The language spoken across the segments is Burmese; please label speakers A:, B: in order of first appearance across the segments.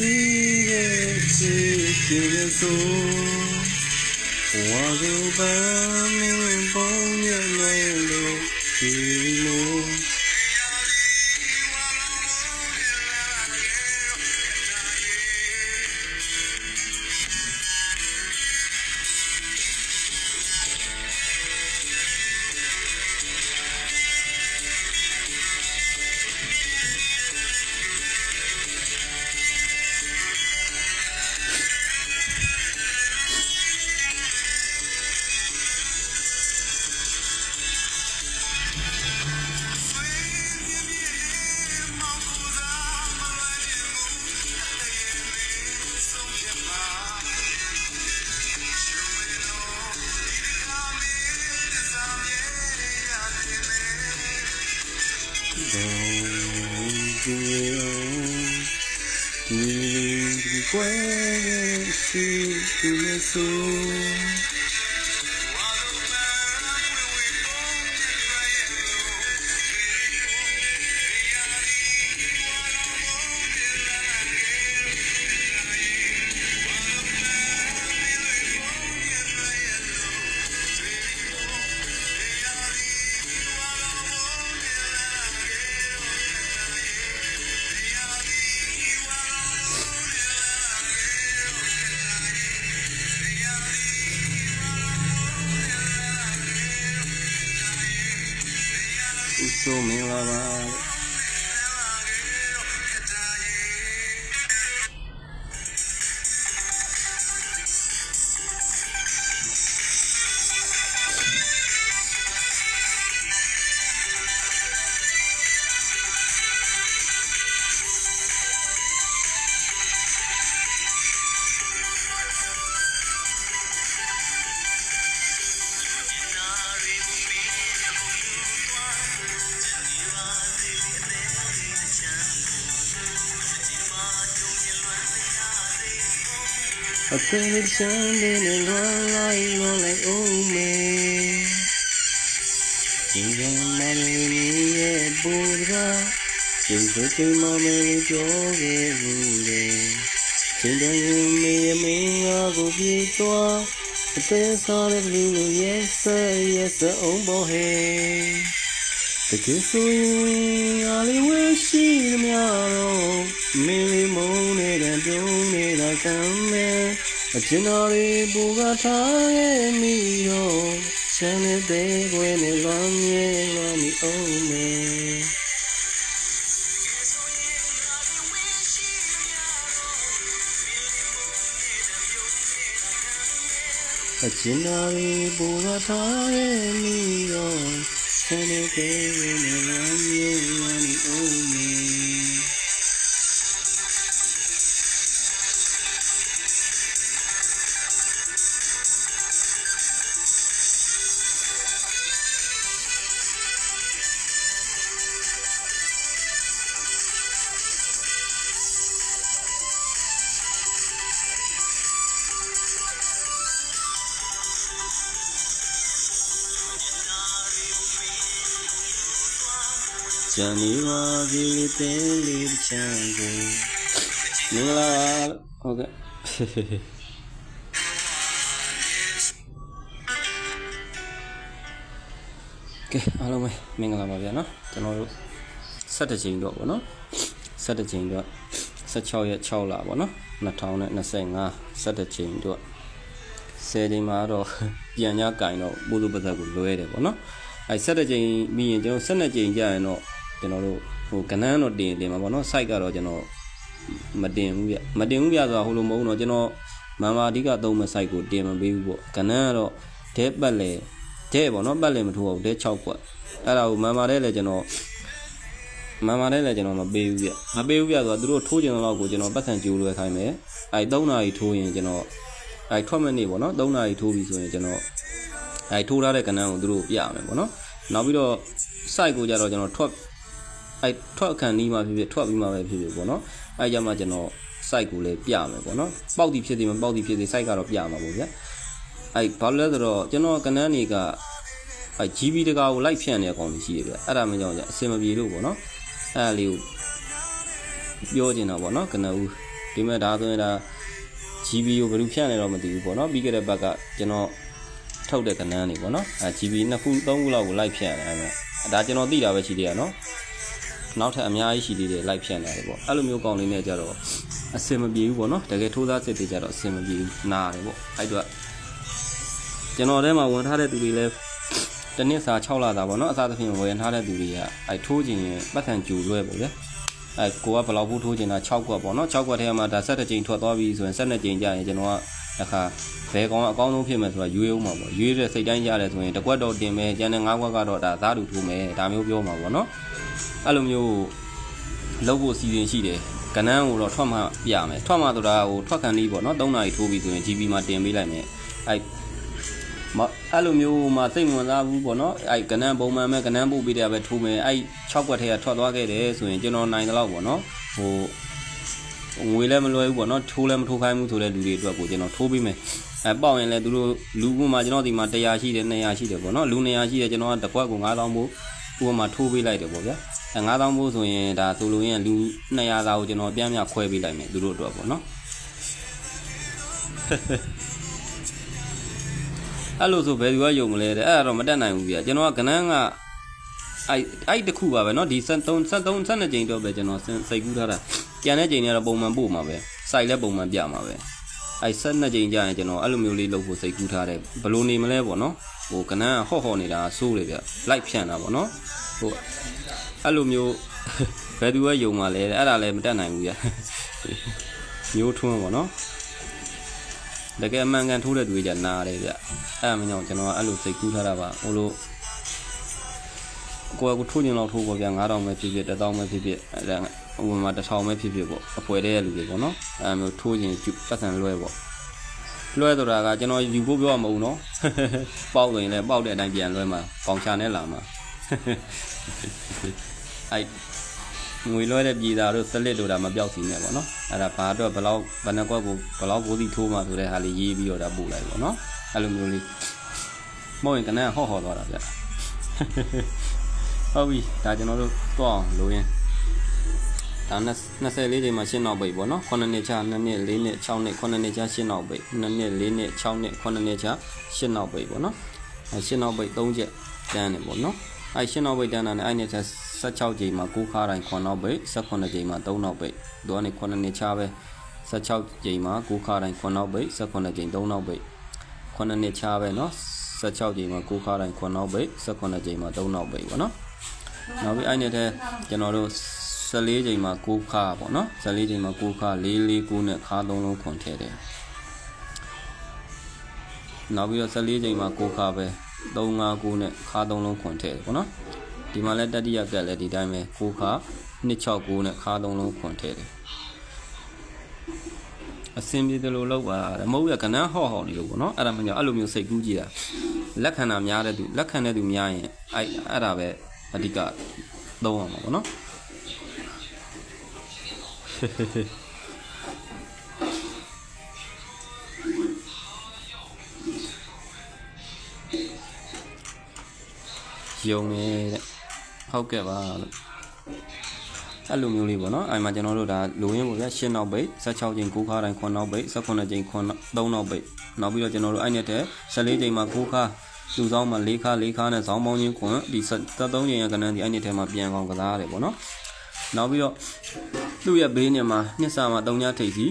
A: ကစီရဲ့ချစ်ကြည်ဆိုဝါ ဒီကွယ်ရှိသူ အသေးချမ်းနေနဲ့လွန်လိုက်လွန်လိုက်ဦးမေဒီကမလေးရဲ့ပူရာဒီကိုချိန်မမဲကြောခဲ့ဘူးလေချိန်တိုင်းမေမေငါကိုပြေးသွားအသေးစားတဲ့လူလိုရဲ့ဆဲရဲ့စအောင်ပေါ်ဟဲတကယ်ဆိုရင်အားလေးဝဲရှိသမျှတော့မင်းလေးမုန်းနေတဲ့ပြုံးနေတာကမ်းမဲ့ အကျဉ်းတော်လေးပူကထားရဲ့မိတော့ချမ်းတဲ့ကွယ်နဲ့လွမ်းမြေလွမ်းမိအောင်မေအကျဉ်းတော်လေးပူကထားရဲ့မိတော့ချမ်းတဲ့ကွယ်နဲ့လွမ်းမြေလွမ်းမိ ဇန်နီဝါဒီတဲလေးချမ်းကိုမင်္ဂလာပါဟုတ်ကဲ့ကဲအားလုံးပဲမင်္ဂလာပါဗျာနော်ကျွန်တော်တို့17ချိန်တော့ဗောနော်17ချိန်တော့16ရက်6လဗောနော်2025 17ချိန်တော့10ချိန်မှာတော့ပြန်ညကင်တော့ပိုးသူပတ်သက်ကိုလွဲတယ်ဗောနော်အဲ17ချိန်ပြီးရင်ကျွန်တော်12ချိန်ကြာရင်တော့ ကျွန်တော်တို့ဟိုကနန်းတော့တင်တင်မှာဗောနော် site ကတော့ကျွန်တော်မတင်ဘူးဗျမတင်ဘူးဗျဆိုတာဟိုလိုမဟုတ်တော့ကျွန်တော်မန်မာအဓိကသုံးမဲ့ site ကိုတင်မပေးဘူးပေါ့ကနန်းကတော့ဒဲပတ်လေဒဲပေါ့နော်ပတ်လေမထိုးအောင်ဒဲ6ကွက်အဲ့ဒါကိုမန်မာတဲ့လေကျွန်တော်မန်မာတဲ့လေကျွန်တော်မပေးဘူးဗျမပေးဘူးဗျဆိုတော့သူတို့ထိုးကျင်တော့ကိုကျွန်တော်ပတ်စံကြိုးလွယ်ခိုင်းမယ်အဲ3နာရီထိုးရင်ကျွန်တော်အဲထွက်မဲ့နေပေါ့နော်3နာရီထိုးပြီဆိုရင်ကျွန်တော်အဲထိုးထားတဲ့ကနန်းကိုသူတို့ပြရမယ်ပေါ့နော်နောက်ပြီးတော့ site ကိုကြတော့ကျွန်တော်ထွက် အဲထွက်အခန်းနီးမှဖြစ်ဖြစ်ထွက်ပြီးမှပဲဖြစ်ဖြစ်ပေါ့နော်အဲကြမှာကျွန်တော် site ကိုလည်းပြမယ်ပေါ့နော်ပေါက်တီဖြစ်သည်မပေါက်တီဖြစ်သည် site ကတော့ပြမှာပေါ့ဗျာအဲဘာလို့လဲဆိုတော့ကျွန်တော်ကနန်းတွေကအဲ GB တကာကိုလိုက်ဖြန့်နေတဲ့အကောင်ကြီးရှိတယ်ဗျအဲ့ဒါမျိုးကြောင့်じゃအစင်မပြေလို့ပေါ့နော်အဲ့ဒါလေးကိုပြောချင်တာပေါ့နော်ကနဦးဒီမဲ့ဒါဆိုရင်ဒါ GB ကိုဘယ်လိုဖြန့်လဲတော့မသိဘူးပေါ့နော်ပြီးခဲ့တဲ့ဘက်ကကျွန်တော်ထုတ်တဲ့ကနန်းနေပေါ့နော်အဲ GB နှစ်ခုသုံးခုလောက်ကိုလိုက်ဖြန့်တယ်အဲ့မဲ့ဒါကျွန်တော်သိတာပဲရှိသေးရနော် နောက်ထပ်အများကြီးရှိသေးတယ်လိုက်ဖြန့်တယ်ပေါ့အဲ့လိုမျိုးကောင်းလေးနဲ့ကြတော့အစင်မပြေဘူးပေါ့နော်တကယ်ထိုးသားစစ်တွေကြတော့အစင်မပြေဘူးနားတယ်ပေါ့အဲ့တော့ကျွန်တော်ထဲမှာဝင်ထားတဲ့သူတွေလည်းတစ်နှစ်စာ6လတာပေါ့နော်အစားသဖြင့်ဝင်ထားတဲ့သူတွေကအဲ့ထိုးခြင်းရင်ပတ်ထန်ကြူလွဲပေါ့ဗျာအဲကိုကဘယ်လောက်ဖို့ထိုးချင်တာ6ကွက်ပေါ့နော်6ကွက်ထဲမှာဒါ7ကြိမ်ထွက်သွားပြီဆိုရင်7ကြိမ်ကြာရင်ကျွန်တော်ကတစ်ခါဘယ်ကောင်ကအကောင်းဆုံးဖြစ်မယ်ဆိုတာရွေးအောင်ပါပေါ့ရွေးတဲ့စိတ်တိုင်းရတယ်ဆိုရင်တစ်ကွက်တော့တင်မယ်ကျန်တဲ့9ကွက်ကတော့ဒါသားတူထိုးမယ်ဒါမျိုးပြောမှာပေါ့နော် အဲ့လိုမျိုးလုပ်ဖို့စီစဉ်ရှိတယ်ကနန်းကိုတော့ထွက်မှပြမယ်ထွက်မှဆိုတာဟိုထွက်ခံလေးပေါ့နော်3နာရီထိုးပြီဆိုရင် GB မှာတင်ပေးလိုက်မယ်အဲမအဲ့လိုမျိုးမှစိတ်ဝင်စားဘူးပေါ့နော်အဲ့ကနန်းပုံမှန်မဲ့ကနန်းပို့ပေးတယ်ပဲထိုးမယ်အဲ့6ကွက်ထဲကထွက်သွားခဲ့တယ်ဆိုရင်ကျွန်တော်နိုင်တယ်လို့ပေါ့နော်ဟိုငွေလည်းမလွယ်ဘူးပေါ့နော်ထိုးလည်းမထိုးခိုင်းဘူးဆိုတဲ့လူတွေအတွက်ကိုကျွန်တော်ထိုးပေးမယ်အဲပေါက်ရင်လည်းသူတို့လူကမှကျွန်တော်ဒီမှာ100ရှိတယ်200ရှိတယ်ပေါ့နော်လူ200ရှိတယ်ကျွန်တော်ကတစ်ခွက်ကို9000ဘူး ဥပမာထိုးပေးလိုက်တယ်ပေါ့ဗျာအဲ9000ဘူးဆိုရင်ဒါဆိုလို့ရင်လူ200သားကိုကျွန်တော်ပြန်ပြန်ခွဲပေးလိုက်မယ်သူတို့အတွက်ပေါ့နော်အဲ့လိုဆိုဘယ်သူကယုံမလဲတဲ့အဲ့ဒါတော့မတက်နိုင်ဘူးဗျာကျွန်တော်ကကနန်းကအဲ့အဲ့တခုပါပဲเนาะဒီ73 73 72ကြိမ်တော့ပဲကျွန်တော်စိတ်ကူးထားတာကြံတဲ့ကြိမ်တွေကတော့ပုံမှန်ပို့မှာပဲစိုက်လည်းပုံမှန်ပြမှာပဲ အဲ့72ကြိမ်ကြာရင်ကျွန်တော်အဲ့လိုမျိုးလေးလုပ်ဖို့စိတ်ကူးထားတယ်ဘယ်လိုနေမလဲပေါ့နော်ဟိုကနန်းကဟော့ဟော့နေတာစိုးတယ်ဗျလိုက်ဖြန့်တာပေါ့နော်ဟိုအဲ့လိုမျိုးဘယ်သူကယုံမှာလဲတဲ့အဲ့ဒါလည်းမတက်နိုင်ဘူးဗျမျိုးထွန်းပေါ့နော်တကယ်အမှန်ကန်ထိုးတဲ့သူတွေじゃနားတယ်ဗျအဲ့အမှန်ကြောင့်ကျွန်တော်ကအဲ့လိုစိတ်ကူးထားတာပါဟိုလို ကိုယ်ကထိုးကျင်တော့ထိုးပေါ့ဗျာ9000ပဲဖြစ်ဖြစ်1000ပဲဖြစ်ဖြစ်အဲ့ဒါဟိုမှာ1000ပဲဖြစ်ဖြစ်ပေါ့အဖွဲတဲ့လူတွေပေါ့နော်အဲ့မျိုးထိုးကျင်ပတ်စံလွဲပေါ့လွဲဆိုတာကကျွန်တော်ယူဖို့ပြောမှာမဟုတ်နော်ပေါက်ရင်လည်းပေါက်တဲ့အတိုင်းပြန်လွဲမှာပေါင်ချနဲ့လာမှာအဲ့ငွေလွှဲတဲ့ပြည်သားတို့စလစ်တို့ဒါမပြောက်စီနဲ့ပေါ့နော်အဲ့ဒါဘာတော့ဘလောက်ဘယ်နှကွက်ကိုဘလောက်ကိုစီထိုးမှဆိုတဲ့ဟာလေးရေးပြီးတော့ဒါပို့လိုက်ပေါ့နော်အဲ့လိုမျိုးလေးမဟုတ်ရင်ကနန်းဟော့ဟော့သွားတာဗျ ဟုတ်ပြီဒါကျွန်တော်တို့တော့အောင်လိုရင်းဒါ24ချိန်မှာရှင်းနောက်ပိတ်ပေါ့နော်9နှစ်ချ2နှစ်4နှစ်6နှစ်9နှစ်ချရှင်းနောက်ပိတ်2နှစ်4နှစ်6နှစ်9နှစ်ချရှင်းနောက်ပိတ်ပေါ့နော်အဲရှင်းနောက်ပိတ်3ချက်တန်းတယ်ပေါ့နော်အဲရှင်းနောက်ပိတ်တန်းတာနဲ့အဲ့နှစ်ချက်16ချိန်မှာ9ခါတိုင်း9နောက်ပိတ်18ချိန်မှာ3နောက်ပိတ်သူကနေ9နှစ်ချပဲ16ချိန်မှာ9ခါတိုင်း9နောက်ပိတ်18ချိန်3နောက်ပိတ်9နှစ်ချပဲနော်16ချိန်မှာ9ခါတိုင်း9နောက်ပိတ်18ချိန်မှာ3နောက်ပိတ်ပေါ့နော် နောက်ပြီးအဲ့နဲ့တဲ့ကျွန်တော်တို့14ချိန်မှာ9ခါပေါ့နော်14ချိန်မှာ9ခါ4 4 9နဲ့ခါ3လုံးခွန်ထည့်တယ်နောက်ပြီးတော့14ချိန်မှာ9ခါပဲ3 5 9နဲ့ခါ3လုံးခွန်ထည့်တယ်ပေါ့နော်ဒီမှာလည်းတတိယကက်လည်းဒီတိုင်းပဲ9ခါ269နဲ့ခါ3လုံးခွန်ထည့်တယ်အစင်ပြေတယ်လို့လောက်ပါတဲ့မဟုတ်ရကနန်းဟော့ဟော့နေလို့ပေါ့နော်အဲ့ဒါမှကြောင့်အဲ့လိုမျိုးစိတ်ကူးကြည့်တာလက်ခံတာများတဲ့သူလက်ခံတဲ့သူများရင်အဲ့အဲ့ဒါပဲ အဓိကသုံးအောင်ပါပေါ့နော်ယုံနေတဲ့ဟုတ်ကဲ့ပါလို့အဲ့လိုမျိုးလေးပေါ့နော်အဲ့မှာကျွန်တော်တို့ဒါလိုရင်းပေါ့ဗျာရှင်းနောက်ပိတ်16ချိန်9ခါတိုင်း9နောက်ပိတ်18ချိန်9 3နောက်ပိတ်နောက်ပြီးတော့ကျွန်တော်တို့အဲ့နဲ့တဲ့14ချိန်မှာ9ခါ လူဆောင်မှာ၄ခါ၄ခါနဲ့ဇောင်းပေါင်းချင်းခွန်ဒီ73ချိန်ရကနန်းဒီအဲ့နှစ်ထဲမှာပြန်ကောင်းကစားရတယ်ပေါ့နော်နောက်ပြီးတော့သူ့ရဲ့ဘေးနဲ့မှာနှစ်စာမှာ3ညထိပ်စီ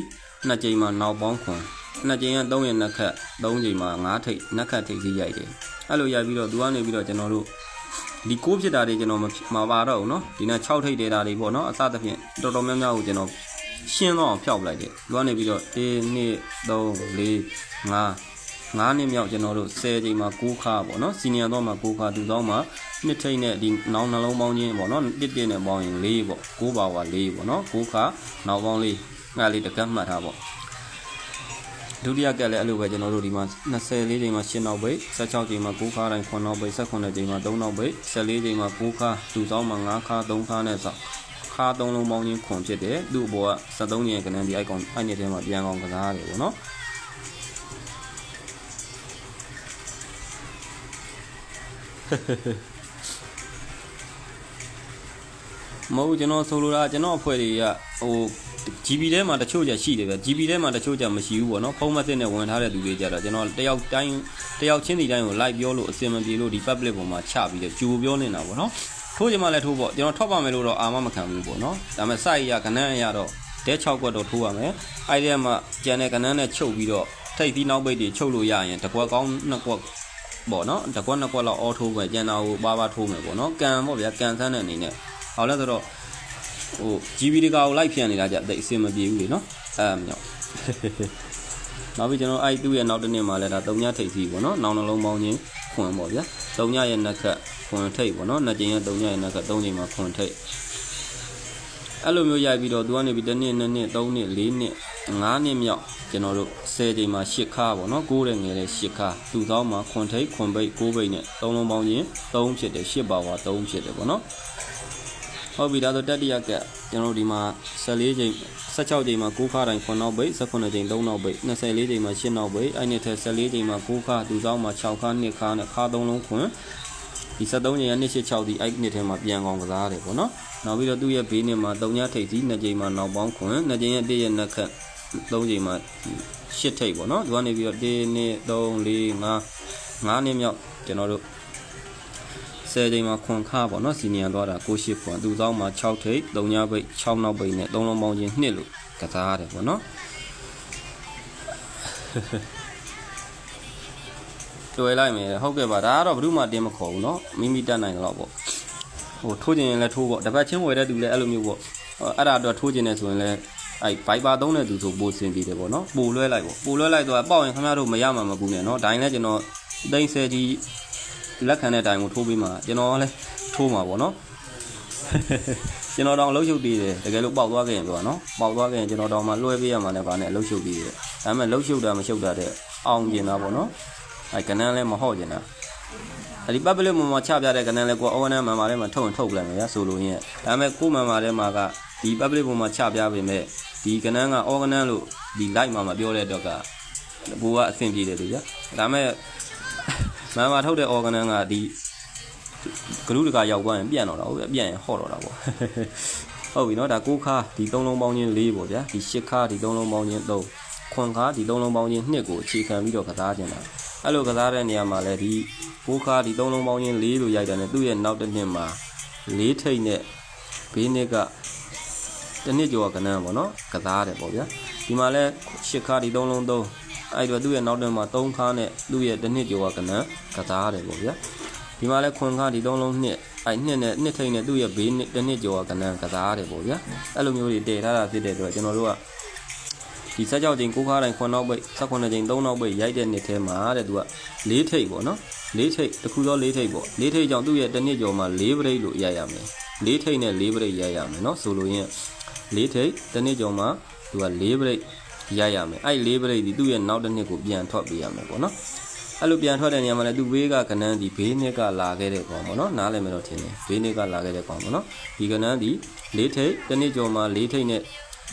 A: နှစ်ချိန်မှာနောက်ပေါင်းခွန်နှစ်ချိန်က3ရက်နှစ်ခက်3ချိန်မှာ5ထိပ်နှစ်ခက်ထိပ်စီရိုက်တယ်အဲ့လိုရိုက်ပြီးတော့သူကနေပြီးတော့ကျွန်တော်တို့ဒီကိုးဖြစ်တာတွေကျွန်တော်မပါတော့ဘူးเนาะဒီနေ့6ထိပ်သေးတာတွေပေါ့เนาะအစသဖြင့်တော်တော်များများကိုကျွန်တော်ရှင်းတော့ဖြောက်လိုက်တယ်သူကနေပြီးတော့1 2 3 4 5 9နှစ်မြောက်ကျွန်တော်တို့10ချိန်မှာ9ခါပေါ့နော်စီနီယာတော့မှာ9ခါသူတော့မှာနှစ်ထိတ်နဲ့ဒီနောက်နှလုံးပေါင်းချင်းပေါ့နော်တစ်တစ်နဲ့ပေါင်းရင်4ပေါ့9ပါဝါ4ပေါ့နော်9ခါနောက်ပေါင်းလေးငါလေးတကတ်မှတ်ထားပေါ့ဒုတိယကက်လည်းအဲ့လိုပဲကျွန်တော်တို့ဒီမှာ24ချိန်မှာ10နောက်ပိတ်16ချိန်မှာ9ခါတိုင်း9နောက်ပိတ်18ချိန်မှာ3နောက်ပိတ်14ချိန်မှာ9ခါသူတော့မှာ9ခါ3ခါနဲ့ဆောက်ခါ3လုံးပေါင်းချင်းခွန်ဖြစ်တယ်သူ့ဘောက73ချိန်ကနန်းဒီအိုက်ကောင်အိုက်နေထဲမှာပြန်ကောင်ကစားရတယ်ပေါ့နော် မဟုတ်ဘူးကျွန်တော်ဆိုလိုတာကျွန်တော်အဖွဲ့တွေကဟို GB ထဲမှာတချို့ကြရှိတယ်ဗျ GB ထဲမှာတချို့ကြမရှိဘူးပေါ့နော်ဖုန်းမသစ်နဲ့ဝင်ထားတဲ့လူတွေကြတော့ကျွန်တော်တယောက်တိုင်းတယောက်ချင်းစီတိုင်းကို live ပြောလို့အစင်မပြေလို့ဒီ public ပေါ်မှာချပြီးတော့ကြိုပြောနေတာပေါ့နော်ထိုးကြမှာလည်းထိုးပေါ့ကျွန်တော်ထောက်ပါမယ်လို့တော့အာမမခံဘူးပေါ့နော်ဒါပေမဲ့ site ရကနန်းရတော့တဲ6ကွက်တော့ထိုးရမယ်အဲ့ဒီမှာကျန်တဲ့ကနန်းနဲ့ချုပ်ပြီးတော့ထိတ်သီးနောက်ပိတ်တွေချုပ်လို့ရရင်တကွက်ကောင်းနှစ်ကွက် ပေါ့နော်တကွက်နှစ်ကွက်လောက်အော်ထိုးမယ်ကျန်တာကိုပါပါထိုးမယ်ပေါ့နော်ကန်ပေါ့ဗျာကန်ဆန်းတဲ့အနေနဲ့ဟောလဲဆိုတော့ဟို GB တကာကိုလိုက်ပြန်နေတာကြတိတ်အဆင်မပြေဘူးလေနော်အဲ့အမြောက်နောက်ပြီးကျွန်တော်အဲ့သူ့ရဲ့နောက်တစ်နေ့မှာလဲဒါ၃ညထိပ်စီပေါ့နော်နောင်နှလုံးပေါင်းချင်းခွန်ပေါ့ဗျာ၃ညရဲ့နှက်ခတ်ခွန်ထိပ်ပေါ့နော်နှစ်ကြိမ်ရဲ့၃ညရဲ့နှက်ခတ်၃ကြိမ်မှာခွန်ထိပ်အဲ့လိုမျိုးရိုက်ပြီးတော့သူကနေပြီးတစ်နှစ်နှစ်နှစ်၃နှစ်၄နှစ် ၅နှစ်မြောက်ကျွန်တော်တို့10ကြိမ်မှာ10ခါပေါ့နော်9တဲ့ငယ်တဲ့10ခါသူသောမှာခွန်ထိပ်ခွန်ပိတ်9ပိတ်နဲ့၃လုံးပေါင်းချင်း3ဖြစ်တယ်10ပါဝါ3ဖြစ်တယ်ပေါ့နော်ဟုတ်ပြီဒါဆိုတတိယကကျွန်တော်တို့ဒီမှာ14ချိန်16ချိန်မှာ9ခါတိုင်း9နောက်ပိတ်18ချိန်3နောက်ပိတ်24ချိန်မှာ10နောက်ပိတ်အဲ့နှစ်ထက်14ချိန်မှာ9ခါသူဆောင်မှာ6ခါ2ခါနဲ့ခါ3လုံးခွန်းဒီ73ချိန်ရ286ဒီအဲ့နှစ်ထဲမှာပြန်ကောင်ကစားတယ်ပေါ့နော်နောက်ပြီးတော့သူ့ရဲ့ဘေးနှစ်မှာ3ညထိပ်စီ2ချိန်မှာနောက်ပေါင်းခွန်း2ချိန်ရဲ့1ရဲ့နှစ်ခက် 3ချိန်မှာ10ထိပ်ပေါ့နော်ဒီကနေပြီးတော့1 2 3 4 5 5နှစ်မြောက်ကျွန်တော်တို့ 10ချိန်မှာခွန်ခါပေါ့နော်စီနီယံသွားတာ6ရှိခွန်သူသောမှာ6ထိပ်3ညပိတ်6နောက်ပိတ်နဲ့3လုံးပေါင်းချင်း2လို့ကစားရတယ်ပေါ့နော်တွေ့လိုက်မယ်ဟုတ်ကဲ့ပါဒါကတော့ဘယ်သူမှတင်းမခေါ်ဘူးเนาะမိမိတက်နိုင်တယ်တော့ပေါ့ဟိုထိုးကျင်ရင်လည်းထိုးပေါ့တပတ်ချင်းဝယ်တဲ့သူလည်းအဲ့လိုမျိုးပေါ့အဲ့ဒါတော့ထိုးကျင်နေဆိုရင်လည်း အဲ့ဘိုက်ပါသုံးတဲ့သူဆိုပိုစင်ပြီးတယ်ပေါ့နော်ပိုလွှဲလိုက်ပေါ့ပိုလွှဲလိုက်တော့ပေါ့ရင်ခင်ဗျားတို့မရမှာမကူနဲ့နော်ဒိုင်းလဲကျွန်တော်သိန်းဆယ်ကြီးလက်ခံတဲ့တိုင်ကိုထိုးပြီးမှကျွန်တော်လည်းထိုးမှာပေါ့နော်ကျွန်တော်တောင်အလုပ်ရှုပ်ပြီးတယ်တကယ်လို့ပေါက်သွားခဲ့ရင်ပြောနော်ပေါက်သွားခဲ့ရင်ကျွန်တော်တောင်မှလွှဲပေးရမှာလည်းဗာနဲ့အလုပ်ရှုပ်ပြီးတယ်ဒါပေမဲ့လှုပ်ရှုပ်တာမရှုပ်တာတဲ့အောင်ကျင်တာပေါ့နော်အဲကနန်းလည်းမဟော့ကျင်တာအဲ့ဒီပတ်ပလစ်မမချပြတဲ့ကနန်းလည်းကိုအဝနန်းမန်မာထဲမှာထုတ်ရင်ထုတ်လိုက်မယ်ရဆိုလို့ရင်ဒါပေမဲ့ကိုမန်မာထဲမှာကဒီပတ်ပလစ်ပေါ်မှာချပြပေမဲ့ ဒီကနန်းကအော်ဂနန်းလို့ဒီ light မှာမပြောတဲ့တော့ကဘူကအဆင်ပြေတယ်လို့ဗျာဒါပေမဲ့မန်မာထုတ်တဲ့ organ ကဒီဂရုတကရောက်သွားရင်ပြန့်တော့တာဟုတ်ပြန့်ရင်ဟော့တော့တာပေါ့ဟုတ်ပြီနော်ဒါ6ခါဒီ3လုံးပေါင်းချင်း4ပေါ့ဗျာဒီ10ခါဒီ3လုံးပေါင်းချင်း3ခွန်ခါဒီ3လုံးပေါင်းချင်း2ကိုအခြေခံပြီးတော့ကစားခြင်းတာအဲ့လိုကစားတဲ့နေရာမှာလည်းဒီ6ခါဒီ3လုံးပေါင်းချင်း4လို့ရိုက်တယ်နဲ့သူ့ရဲ့နောက်တစ်နှစ်မှာ4ထိတ်နဲ့ဘေးနှစ်က တစ်နှစ်ကျော်ကဏ္ဍပေါ့နော်ကစားတယ်ပေါ့ဗျာဒီမှာလဲရှစ်ခါဒီသုံးလုံးသုံးအဲ့တော့သူ့ရဲ့နောက်တဲ့မှာ3ခါနဲ့သူ့ရဲ့တစ်နှစ်ကျော်ကကဏ္ဍကစားတယ်ပေါ့ဗျာဒီမှာလဲခွန်ခါဒီသုံးလုံးနှစ်အဲ့နှစ်နဲ့နှစ်ထိန်နဲ့သူ့ရဲ့ဘေးတစ်နှစ်ကျော်ကကဏ္ဍကစားတယ်ပေါ့ဗျာအဲ့လိုမျိုးတွေတည်ထားတာဖြစ်တဲ့အတွက်ကျွန်တော်တို့ကဒီဆက်ကြောက်ချိန်ကိုးခါတိုင်းခွန်နောက်ပိတ်ဆက်ခွန်ချိန်3နောက်ပိတ်ရိုက်တဲ့နှစ်ထဲမှာတဲ့သူက၄ထိပ်ပေါ့နော်၄ထိပ်တစ်ခုသော၄ထိပ်ပေါ့၄ထိပ်ကြောင့်သူ့ရဲ့တစ်နှစ်ကျော်မှာ၄ပြိတ်လို့ရိုက်ရမယ်၄ထိပ်နဲ့၄ပြိတ်ရိုက်ရမယ်နော်ဆိုလိုရင်း ၄ထိတ်တစ်နှစ်ကျော်မှာသူက၄ပရိတ်ရရမယ်အဲ့၄ပရိတ်ဒီသူ့ရဲ့နောက်တစ်နှစ်ကိုပြန်ထွက်ပေးရမယ်ပေါ့နော်အဲ့လိုပြန်ထွက်တဲ့နေရာမှာလည်းသူဘေးကကနန်းဒီဘေးနှစ်ကလာခဲ့တဲ့ကောင်ပေါ့နော်နားလည်မယ်တော့ထင်တယ်ဘေးနှစ်ကလာခဲ့တဲ့ကောင်ပေါ့နော်ဒီကနန်းဒီ၄ထိတ်တစ်နှစ်ကျော်မှာ၄ထိတ်နဲ့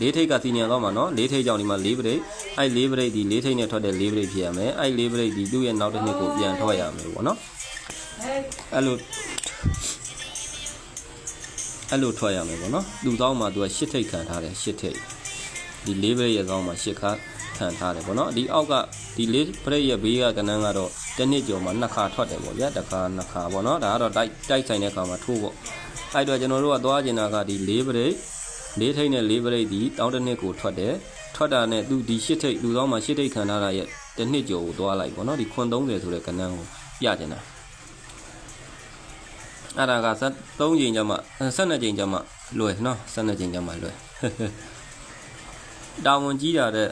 A: ၄ထိတ်ကစီနီယံတော့မှာနော်၄ထိတ်ကြောင့်ဒီမှာ၄ပရိတ်အဲ့၄ပရိတ်ဒီ၄ထိတ်နဲ့ထွက်တဲ့၄ပရိတ်ဖြစ်ရမယ်အဲ့၄ပရိတ်ဒီသူ့ရဲ့နောက်တစ်နှစ်ကိုပြန်ထွက်ရမယ်ပေါ့နော်အဲ့လို အဲ့လိုထွက်ရမယ်ပေါ့နော်သူ့သောင်းမှာသူက၈ထိတ်ခံထားတယ်၈ထိတ်ဒီလေးဘရိတ်ရဲ့ကောင်းမှာရှစ်ခါခံထားတယ်ပေါ့နော်ဒီအောက်ကဒီလေးဘရိတ်ရဲ့ဘေးကကနန်းကတော့တစ်နှစ်ကျော်မှာနှစ်ခါထွက်တယ်ပေါ့ဗျာတစ်ခါနှစ်ခါပေါ့နော်ဒါကတော့တိုက်တိုက်ဆိုင်တဲ့ခါမှာထိုးပေါ့အဲ့တော့ကျွန်တော်တို့ကသွားကျင်တာကဒီလေးဘရိတ်လေးထိတ်နဲ့လေးဘရိတ်ဒီတောင်းတစ်နှစ်ကိုထွက်တယ်ထွက်တာနဲ့သူဒီရှစ်ထိတ်လူသောမှာရှစ်ထိတ်ခံထားတာရဲ့တစ်နှစ်ကျော်ကိုသွားလိုက်ပေါ့နော်ဒီခွန်30ဆိုတဲ့ကနန်းကိုပြကျင်တာ အဲ့ဒါက3ချိန်ကျမှ12ချိန်ကျမှလွယ်နော်12ချိန်ကျမှလွယ်တာဝန်ကြီးတာတဲ့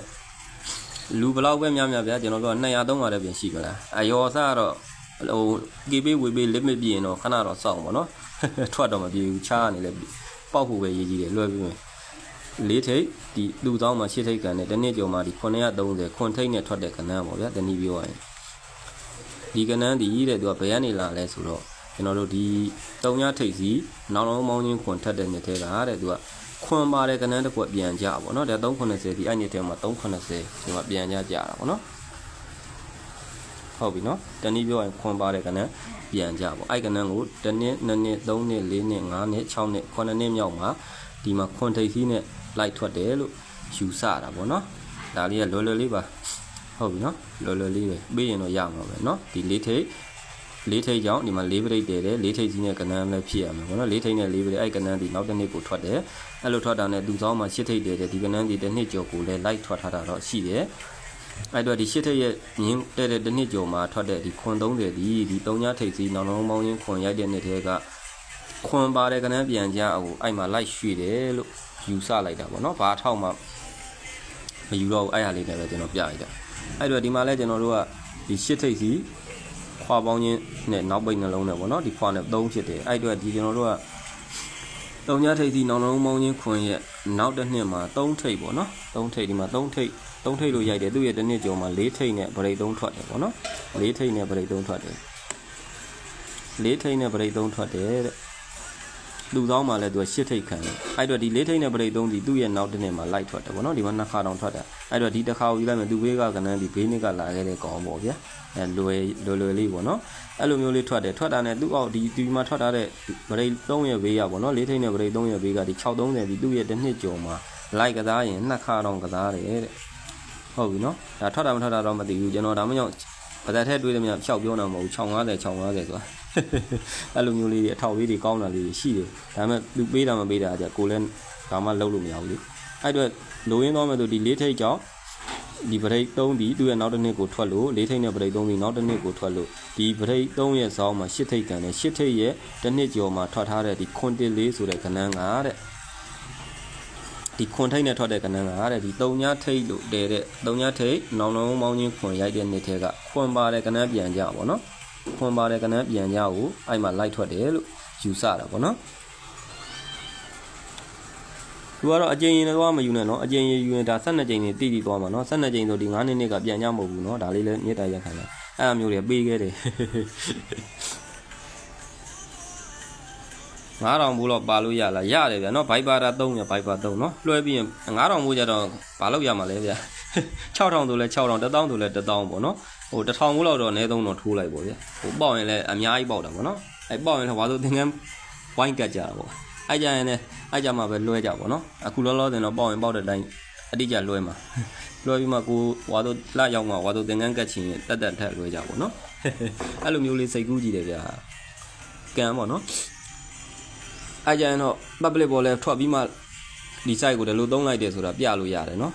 A: လူဘလောက်ပဲများများဗျာကျွန်တော်တို့က200 300တဲ့ပြင်ရှိကြလားအယောစကတော့ဟိုကေပေးဝေပေး limit ပြရင်တော့ခဏတော့စောင့်ပါနော်ထွက်တော့မပြေဘူးချားနေလဲပေါက်ဖို့ပဲရေးကြီးတယ်လွှဲပြီးမယ်လေးထိပ်ဒီလူသောမှာရှစ်ထိပ်ကန်နဲ့တစ်နှစ်ကျော်မှာဒီ930ခွန်ထိပ်နဲ့ထွက်တဲ့ကဏ္ဍပေါ့ဗျာတနည်းပြောရရင်ဒီကဏ္ဍဒီတဲ့သူကဘယ်ကနေလာလဲဆိုတော့ ကျွန်တော်တို့ဒီတုံညထိပ်စီနောက်လုံးမောင်းချင်းခွန်ထက်တဲ့နှစ်ထဲကတဲ့သူကခွန်ပါတယ်ကနန်းတစ်ခွက်ပြန်ကြပါတော့ဒါ390ဒီအဲ့ညထဲမှာ390ဒီမှာပြန်ကြကြတာပေါ့နော်ဟုတ်ပြီနော်တနည်းပြောရင်ခွန်ပါတဲ့ကဏ္ဍပြန်ကြပေါ့အဲ့ကဏ္ဍကိုတစ်နှစ်နှစ်နှစ်သုံးနှစ်လေးနှစ်ငါးနှစ်၆နှစ်9နှစ်မြောက်မှာဒီမှာခွန်ထိပ်စီးနဲ့လိုက်ထွက်တယ်လို့ယူဆတာပေါ့နော်ဒါလေးကလွယ်လွယ်လေးပါဟုတ်ပြီနော်လွယ်လွယ်လေးပဲပြီးရင်တော့ရမှာပဲနော်ဒီလေးထိပ် လေးထိပ်ကြောင့်ဒီမှာလေးပရိတ်တည်တယ်လေးထိပ်စီးနဲ့ကဏ္ဍလည်းဖြစ်ရမှာပေါ့နော်လေးထိပ်နဲ့လေးပရိတ်အဲ့ကဏ္ဍဒီနောက်တစ်နှစ်ကိုထွက်တယ်အဲ့လိုထွက်တာနဲ့သူဆောင်မှာရှစ်ထိပ်တည်တယ်ဒီကဏ္ဍဒီတစ်နှစ်ကျော်ကိုလည်းလိုက်ထွက်ထားတာတော့ရှိတယ်အဲ့တော့ဒီရှစ်ထက်ရဲ့မြင်းတဲ့တဲ့တစ်နှစ်ကျော်မှာထွက်တဲ့ဒီခွန်30ဒီဒီ3ညထိပ်စီနောင်လုံးပေါင်းချင်းခွန်ရိုက်တဲ့နှစ်တည်းကခွန်ပါတယ်ကနန်းပြန်ကြအောင်အဲ့မှာလိုက်ရွှေ့တယ်လို့ယူဆလိုက်တာပေါ့နော်ဘာထောက်မှမယူတော့ဘူးအဲ့ဟာလေးနဲ့ပဲကျွန်တော်ပြလိုက်တာအဲ့တော့ဒီမှာလဲကျွန်တော်တို့ကဒီရှစ်ထိပ်စီ ခွာပေါင်းချင်းနဲ့နောက်ပိတ်နှလုံးနဲ့ပေါ့နော်ဒီခွာနဲ့3ဖြစ်တယ်အဲ့တော့ဒီကျွန်တော်တို့ကတုံညာထိပ်စီနောင်လုံးပေါင်းချင်းခွန်ရဲ့နောက်တစ်နှစ်မှာ3ထိပ်ပေါ့နော်3ထိပ်ဒီမှာ3ထိပ်3ထိပ်လို့ရိုက်တယ်သူ့ရဲ့တစ်နှစ်ကျော်မှာ4ထိပ်နဲ့ဗရိတ်3ထွက်တယ်ပေါ့နော်4ထိပ်နဲ့ဗရိတ်3ထွက်တယ်4ထိပ်နဲ့ဗရိတ်3ထွက်တယ်တဲ့ လူဆောင်မှာလည်းသူက8ထိပ်ခံတယ်အဲ့တော့ဒီ4ထိပ်နဲ့ဗရိတ်3ဒီသူ့ရဲ့နောက်တစ်နှစ်မှာလိုက်ထွက်တယ်ပေါ့နော်ဒီမှာနှစ်ခါတောင်ထွက်တာအဲ့တော့ဒီတစ်ခါကိုယူလိုက်မယ်သူဘေးကကနန်းဒီဘေးနှစ်ကလာခဲ့တဲ့ကောင်ပေါ့ဗျာအဲလွယ်လွယ်လွယ်လေးပေါ့နော်အဲ့လိုမျိုးလေးထွက်တယ်ထွက်တာနဲ့သူ့အောက်ဒီဒီမှာထွက်ထားတဲ့ဗရိတ်3ရဲ့ဘေးကပေါ့နော်4ထိပ်နဲ့ဗရိတ်3ရဲ့ဘေးကဒီ630ဒီသူ့ရဲ့တစ်နှစ်ကျော်မှာလိုက်ကစားရင်နှစ်ခါတောင်ကစားတယ်တဲ့ဟုတ်ပြီနော်ဒါထွက်တာမထွက်တာတော့မသိဘူးကျွန်တော်ဒါမှမဟုတ် ဗသက်ထဲတွေးတယ်များဖြောက်ပြောတာမဟုတ်ဘူး650 650ဆိုတာအဲ့လိုမျိုးလေးတွေအထောက်လေးတွေကောင်းတာလေးတွေရှိတယ်ဒါပေမဲ့သူပေးတာမပေးတာကြကိုလည်းဒါမှလုံးလို့မရဘူးလေအဲ့အတွက်လိုရင်းတော့မဲ့သူဒီလေးထိတ်ကြောင့်ဒီဗရိတ်3ဒီသူ့ရဲ့နောက်တစ်နှစ်ကိုထွက်လို့လေးထိတ်နဲ့ဗရိတ်3ဒီနောက်တစ်နှစ်ကိုထွက်လို့ဒီဗရိတ်3ရဲ့ဇောင်းမှာ8ထိတ်ကန်တယ်8ထိတ်ရဲ့တစ်နှစ်ကျော်မှာထွက်ထားတဲ့ဒီခွန်တစ်လေးဆိုတဲ့ကဏ္ဍကတဲ့ ဒီခွန်ထိတ်နဲ့ထွက်တဲ့ကဏ္ဍကတဲ့ဒီ3ညထိတ်လို့တဲတဲ့3ညထိတ်နောင်လုံးမောင်းချင်းခွန်ရိုက်တဲ့နှစ်ထဲကခွန်ပါတဲ့ကဏ္ဍပြန်ကြပါတော့ခွန်ပါတဲ့ကဏ္ဍပြန်ကြကိုအဲ့မှာလိုက်ထွက်တယ်လို့ယူဆတာပေါ့နော်သူကတော့အကျဉ်းရင်တော့မယူနဲ့နော်အကျဉ်းရင်ယူရင်ဒါ12ကြိမ်နေတိတိသွားမှာနော်12ကြိမ်ဆိုဒီ9နှစ်နှစ်ကပြန်ကြမဟုတ်ဘူးနော်ဒါလေးလည်းမြေတားရက်ခံတာအဲ့အမျိုးတွေပေးခဲ့တယ် 9000ဘူးတော့ပါလို့ရလားရတယ်ဗျာနော်ဘိုက်ပါတာ3ရဘိုက်ပါ3နော်လွှဲပြီးရင်9000ဘူးကြတော့ဘာလို့ရမှာလဲဗျာ6000ဆိုလဲ6000 1000ဆိုလဲ1000ပေါ့နော်ဟို1000ဘူးလောက်တော့အနည်းဆုံးတော့ထိုးလိုက်ပေါ့ဗျာဟိုပေါက်ရင်လည်းအများကြီးပေါက်တာပေါ့နော်အဲ့ပေါက်ရင်လည်းဘာလို့သင်္ကန်းဝိုင်းကတ်ကြတာပေါ့အဲ့ကြရင်လည်းအဲ့ကြမှာပဲလွှဲကြပေါ့နော်အခုလောလောဆယ်တော့ပေါက်ရင်ပေါက်တဲ့အတိုင်းအတိအကျလွှဲမှာလွှဲပြီးမှကိုဝါတို့လှရောက်မှဝါတို့သင်္ကန်းကတ်ချင်တက်တက်ထက်လွှဲကြပေါ့နော်အဲ့လိုမျိုးလေးစိတ်ကူးကြည့်တယ်ဗျာကံပေါ့နော် အဲ့ကြရင်တော့ public ပေါ်လဲထွက်ပြီးမှဒီ site ကိုလည်းလို့သုံးလိုက်တယ်ဆိုတာပြလို့ရတယ်နော်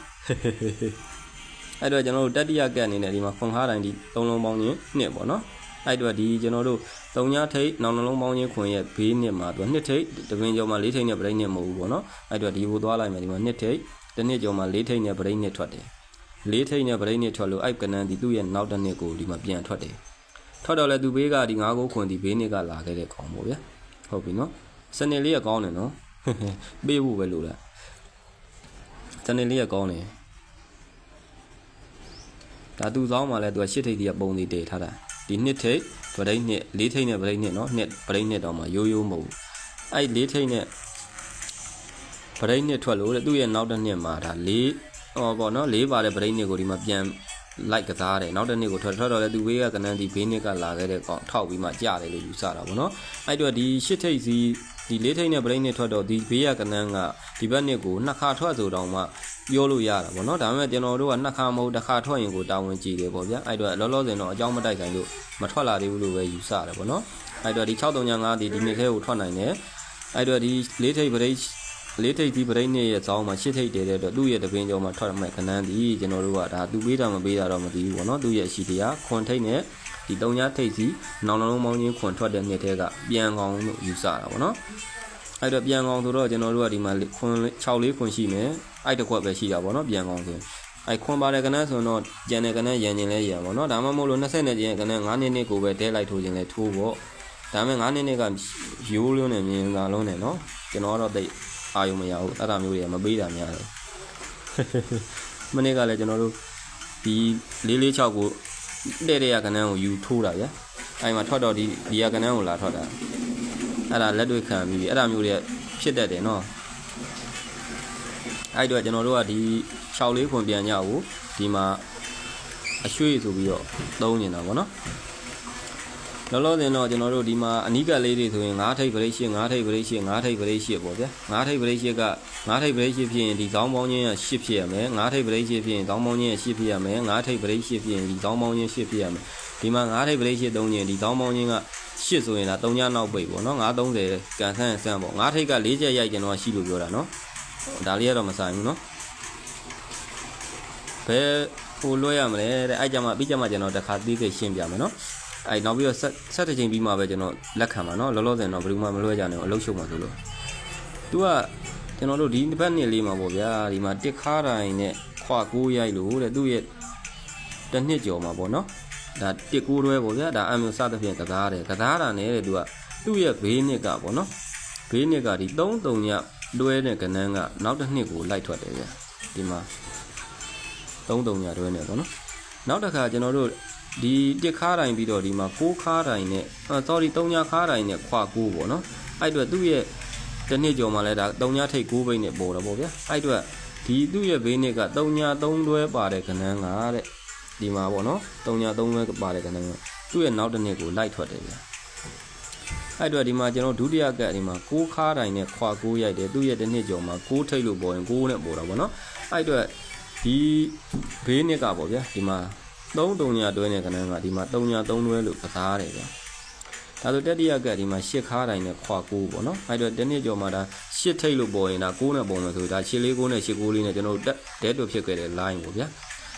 A: အဲ့တော့ကျွန်တော်တို့တတိယကတ်အနေနဲ့ဒီမှာခွန်ဟားတိုင်းဒီသုံးလုံးပေါင်းချင်းနှစ်ပေါ့နော်အဲ့တော့ဒီကျွန်တော်တို့သုံးညထိတ်နောက်နှလုံးပေါင်းချင်းခွန်ရဲ့ဘေးနှစ်မှာသူနှစ်ထိတ်တပင်ကျော်မှာလေးထိတ်နဲ့ပြိနှစ်မဟုတ်ဘူးပေါ့နော်အဲ့တော့ဒီကိုသွားလိုက်မယ်ဒီမှာနှစ်ထိတ်တစ်နှစ်ကျော်မှာလေးထိတ်နဲ့ပြိနှစ်ထွက်တယ်လေးထိတ်နဲ့ပြိနှစ်ထွက်လို့အဲ့ကနန်းဒီသူ့ရဲ့နောက်တစ်နှစ်ကိုဒီမှာပြန်ထွက်တယ်ထွက်တော့လဲသူဘေးကဒီငါးကိုခွန်ဒီဘေးနှစ်ကလာခဲ့တဲ့ကောင်ပေါ့ဗျာဟုတ်ပြီနော် စနေလေးကကောင်းတယ်နော်ပေးဖို့ပဲလို့လားစနေလေးကကောင်းတယ်ဒါသူဆောင်မှလည်းသူကရှစ်ထိပ်တည်းကပုံသေးတည်ထားတာဒီနှစ်ထိပ်ဗရိတ်နှစ်လေးထိပ်နဲ့ဗရိတ်နှစ်နော်နှစ်ဗရိတ်နှစ်တောင်မှရိုးရိုးမဟုတ်ဘူးအဲ့လေးထိပ်နဲ့ဗရိတ်နှစ်ထွက်လို့တဲ့သူ့ရဲ့နောက်တစ်နှစ်မှာဒါလေးဟောပေါ့နော်လေးပါတဲ့ဗရိတ်နှစ်ကိုဒီမှာပြန်လိုက်ကစားတယ်နောက်တစ်နေ့ကိုထွက်ထွက်တော့လဲသူဝေးကကနန်းဒီဘေးနှစ်ကလာခဲ့တဲ့ကောင်ထောက်ပြီးမှကြတယ်လို့ယူဆတာပေါ့နော်အဲ့တော့ဒီရှစ်ထိပ်စီ ဒီလေးထိပ်နဲ့ဗရိတ်နှစ်ထွက်တော့ဒီဘေးကကနန်းကဒီဘက်နှစ်ကိုနှစ်ခါထွက်ဆိုတော့မှပြောလို့ရတာပေါ့နော်ဒါပေမဲ့ကျွန်တော်တို့ကနှစ်ခါမဟုတ်တစ်ခါထွက်ရင်ကိုတာဝန်ကြည့်တယ်ပေါ့ဗျာအဲ့တော့လောလောဆယ်တော့အကြောင်းမတိုက်ဆိုင်လို့မထွက်လာသေးဘူးလို့ပဲယူဆတယ်ပေါ့နော်အဲ့တော့ဒီ6395ဒီဒီနှစ်ထဲကိုထွက်နိုင်တယ်အဲ့တော့ဒီလေးထိပ်ဗရိတ်လေးထိပ်ဒီပရိတ်နဲ့ရဲ့ဇောင်းမှာရှစ်ထိပ်တည်တဲ့အတွက်သူ့ရဲ့တပင်းကျော်မှာထွက်မဲ့ခဏန်းဒီကျွန်တော်တို့ကဒါသူပေးတာမပေးတာတော့မသိဘူးပေါ့နော်သူ့ရဲ့အရှိတရားခွန်ထိပ်နဲ့ ဒီတုံညာထိပ်စီနောင်လုံးမောင်းချင်းခွန်ထွက်တဲ့နှစ်ထဲကပြန်ကောင်လို့ယူဆတာပေါ့နော်အဲ့တော့ပြန်ကောင်ဆိုတော့ကျွန်တော်တို့ကဒီမှာခွန်6လေးခွန်ရှိမယ်အဲ့တစ်ခွက်ပဲရှိတာပေါ့နော်ပြန်ကောင်ဆိုရင်အဲ့ခွန်ပါတဲ့ကနန်းဆိုတော့ကြံတဲ့ကနန်းရန်ကျင်လဲရန်ပေါ့နော်ဒါမှမဟုတ်လို့20နဲ့ကျင်ကနန်း9နှစ်နှစ်ကိုပဲတဲလိုက်ထိုးခြင်းလဲထိုးပေါ့ဒါမှ9နှစ်နှစ်ကရိုးလုံးနဲ့မြင်လာလုံးနဲ့နော်ကျွန်တော်ကတော့တိတ်အာယုံမရဘူးအဲ့ဒါမျိုးတွေကမပေးတာများတယ်မနေ့ကလည်းကျွန်တော်တို့ဒီ446ကို တဲ့တဲ့ရကနန်းကိုယူထိုးတာဗျာအဲ့မှာထွက်တော့ဒီဒီရကနန်းကိုလာထွက်တာအဲ့ဒါလက်တွေ့ခံပြီးအဲ့ဒါမျိုးတွေဖြစ်တတ်တယ်နော်အဲ့တော့ကျွန်တော်တို့ကဒီ6လေးခွန်ပြန်ကြကိုဒီမှာအရွှေ့ဆိုပြီးတော့သုံးနေတာပေါ့နော် လောလောဆယ်တော့ကျွန်တော်တို့ဒီမှာအနိကလေးတွေဆိုရင်9ထိပ်ပရိတ်ရှိ9ထိပ်ပရိတ်ရှိ9ထိပ်ပရိတ်ရှိပေါ့ဗျာ9ထိပ်ပရိတ်ရှိက9ထိပ်ပရိတ်ရှိဖြစ်ရင်ဒီဇောင်းပေါင်းချင်းက10ဖြစ်ရမယ်9ထိပ်ပရိတ်ရှိဖြစ်ရင်ဇောင်းပေါင်းချင်းက10ဖြစ်ရမယ်9ထိပ်ပရိတ်ရှိဖြစ်ရင်ဒီဇောင်းပေါင်းချင်း10ဖြစ်ရမယ်ဒီမှာ9ထိပ်ပရိတ်ရှိသုံးရင်ဒီဇောင်းပေါင်းချင်းက10ဆိုရင်ဒါ3ညနောက်ပိတ်ပေါ့နော်930ကန်ဆန်းဆန်းပေါ့9ထိပ်က4ချက်ရိုက်ကျွန်တော်ရှိလို့ပြောတာနော်ဒါလေးကတော့မဆိုင်ဘူးနော်ဘယ်ဟိုလွှဲရမလဲတဲ့အဲ့ကြမှာပြီးကြမှာကျွန်တော်တစ်ခါသေးသေးရှင်းပြမယ်နော် အဲ့နောက်ပြီးတော့ဆက်ဆက်တစ်ချိန်ပြီးမှပဲကျွန်တော်လက်ခံပါเนาะလောလောဆယ်တော့ဘယ်သူမှမလွှဲကြနဲ့အလုပ်ရှုံမှာဆိုလို့သူကကျွန်တော်တို့ဒီဘက်နှစ်လေးမှာပေါ့ဗျာဒီမှာတစ်ခါတိုင်းနဲ့ခွာကိုးရိုက်လို့တဲ့သူ့ရဲ့တစ်နှစ်ကျော်မှာပေါ့เนาะဒါတစ်ကိုးတွဲပေါ့ဗျာဒါအမျိုးစသဖြင့်ကစားတယ်ကစားတာနဲ့တဲ့သူကသူ့ရဲ့ဘေးနှစ်ကပေါ့เนาะဘေးနှစ်ကဒီ3 3ညတွဲတဲ့ကနန်းကနောက်တစ်နှစ်ကိုလိုက်ထွက်တယ်ဗျာဒီမှာ3 3ညတွဲနေပေါ့เนาะနောက်တစ်ခါကျွန်တော်တို့ ဒီတစ်ခါတိုင်းပြီးတော့ဒီမှာ6ခါတိုင်းနဲ့အာ sorry 3ညခါတိုင်းနဲ့ခွာ6ပေါ့နော်အဲ့အတွက်သူ့ရဲ့တစ်နှစ်ကျော်မှလည်းဒါ3ညထိတ်6ဘိတ်နဲ့ပေါ်တာပေါ့ဗျာအဲ့အတွက်ဒီသူ့ရဲ့ဘေးနှစ်က3ည3တွဲပါတဲ့ကဏ္ဍကတဲ့ဒီမှာပေါ့နော်3ည3တွဲပါတဲ့ကဏ္ဍကသူ့ရဲ့နောက်တစ်နှစ်ကိုလိုက်ထွက်တယ်ဗျာအဲ့အတွက်ဒီမှာကျွန်တော်ဒုတိယကတ်ဒီမှာ6ခါတိုင်းနဲ့ခွာ6ရိုက်တယ်သူ့ရဲ့တစ်နှစ်ကျော်မှာ6ထိတ်လို့ပေါ်ရင်6နဲ့ပေါ်တာပေါ့နော်အဲ့အတွက်ဒီဘေးနှစ်ကပေါ့ဗျာဒီမှာ 3 3ညတွဲနေကနန်းကဒီမှာ3ည3တွဲလို့ကစားတယ်ဗျာဒါဆိုတတိယကဒီမှာရှစ်ခါတိုင်းနဲ့ခွာ9ပေါ့နော်အဲ့တော့တနေ့ကျော်မှာဒါရှစ်ထိတ်လို့ပေါ်ရင်ဒါ9နဲ့ပုံမယ်ဆိုဒါရှစ်လေး9နဲ့ရှစ်9လေးနဲ့ကျွန်တော်တို့ဒဲတူဖြစ်ခဲ့တဲ့ line ပေါ့ဗျာ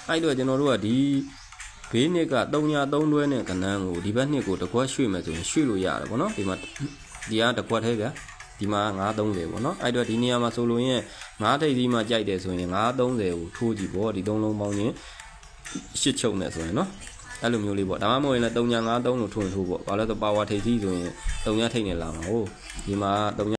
A: အဲ့တော့ကျွန်တော်တို့ကဒီဘေးနှစ်က3ည3တွဲနဲ့ကနန်းကိုဒီဘက်နှစ်ကိုတကွက်ရွှေ့မယ်ဆိုရင်ရွှေ့လို့ရတယ်ပေါ့နော်ဒီမှာဒီကတကွက်သေးဗျာဒီမှာ930ပေါ့နော်အဲ့တော့ဒီနေရာမှာဆိုလို့ရင်9ထိပ်ဒီမှာကြိုက်တယ်ဆိုရင်930ကိုထိုးကြည့်ပေါ့ဒီသုံးလုံးပေါင်းရင် ရှစ်ချုပ်နဲ့ဆိုရင်နော်အဲ့လိုမျိုးလေးပေါ့ဒါမှမဟုတ်ရင်လည်း3ည5 3လို့ထုံထိုးပေါ့ဘာလို့လဲဆိုတော့ power ထိပ်သီးဆိုရင်3ညထိပ်နေလာမှာဟိုဒီမှာ3